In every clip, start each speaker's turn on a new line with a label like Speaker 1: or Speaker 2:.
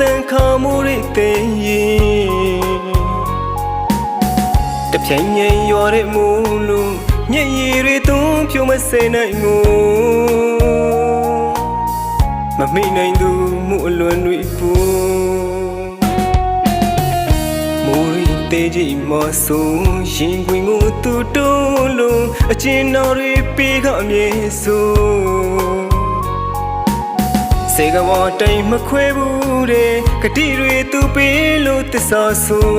Speaker 1: တန်ခါမှုရိတ်သိမ်းရင်တပြိုင်ငိမ်ရွာတဲ့မူလို့မျက်ရည်တွေသွန်းဖြိုမစဲနိုင်ငိုမမိနိုင်သူမှုအလွန်တွေပူမူရိတ်သေးကြီးမဆိုးရင်ခွင်ကိုသူတွန်းလို့အကျဉ်းတော်တွေပေးကအမြဲဆိုး စေကဘောတိမ်မခွဲဘူးတဲ့ဂတိတွေသူပေးလို့တစ္ဆာဆို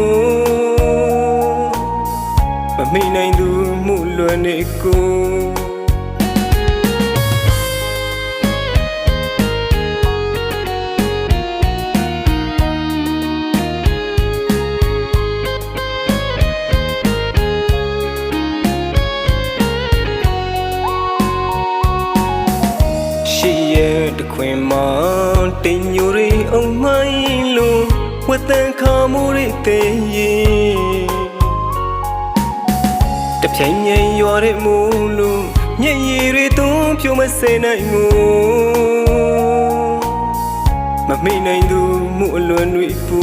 Speaker 1: မမိနိုင်သူမှုလွယ်နေကို တခွင်မှာတင်ညိုရီအောင်မိုင်းလို့ဝတ်တန်ခါမှုရိတ်သိမ်းရင်တပြိုင်ငိမ်ရွာတဲ့မူလို့မျက်ရည်တွေသွန်းဖြိုမစဲနိုင်ငိုမမိနိုင်သူမှုအလွန်တွေပူ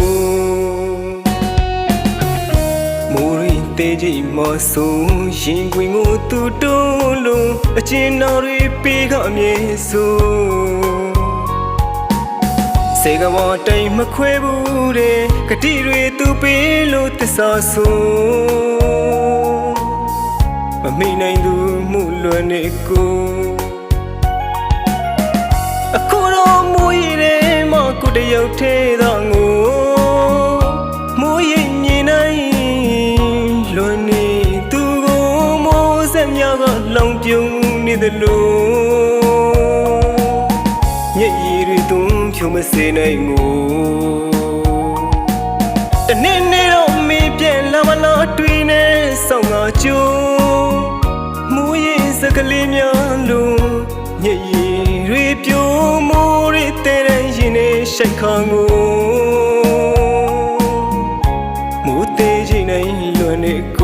Speaker 1: ရီတေးကြီးမဆိုးရင်ခွင်ကိုသူတွန်းလို့အကျဉ်းတော်တွေပေးကအမြဲဆိုးစေကဘောတိမ်မခွဲဘူးတဲ့ဂတိတွေသူပေးလို့တစ္ဆာဆိုးမမိနိုင်သူမှုလွယ်နေကိုအခုတော့မူရည်ထဲမှာကိုတယောက်သေးသော လောင်ပြုံနေသလိုညည်ရည်တွေသွန်ဖြုံမစေနိုင်ငိုတနေ့နေ့တော့မင်းပြန်လာမလားတွေ့နေဆောင်ငါကြိုးမူရင်စကလေးများလို့ညည်ရည်တွေပြိုးမိုးတွေတဲတဲ့ရင်နေရှိုက်ခါငိုမိုးသေးချိန်နိုင်လွန်နေကို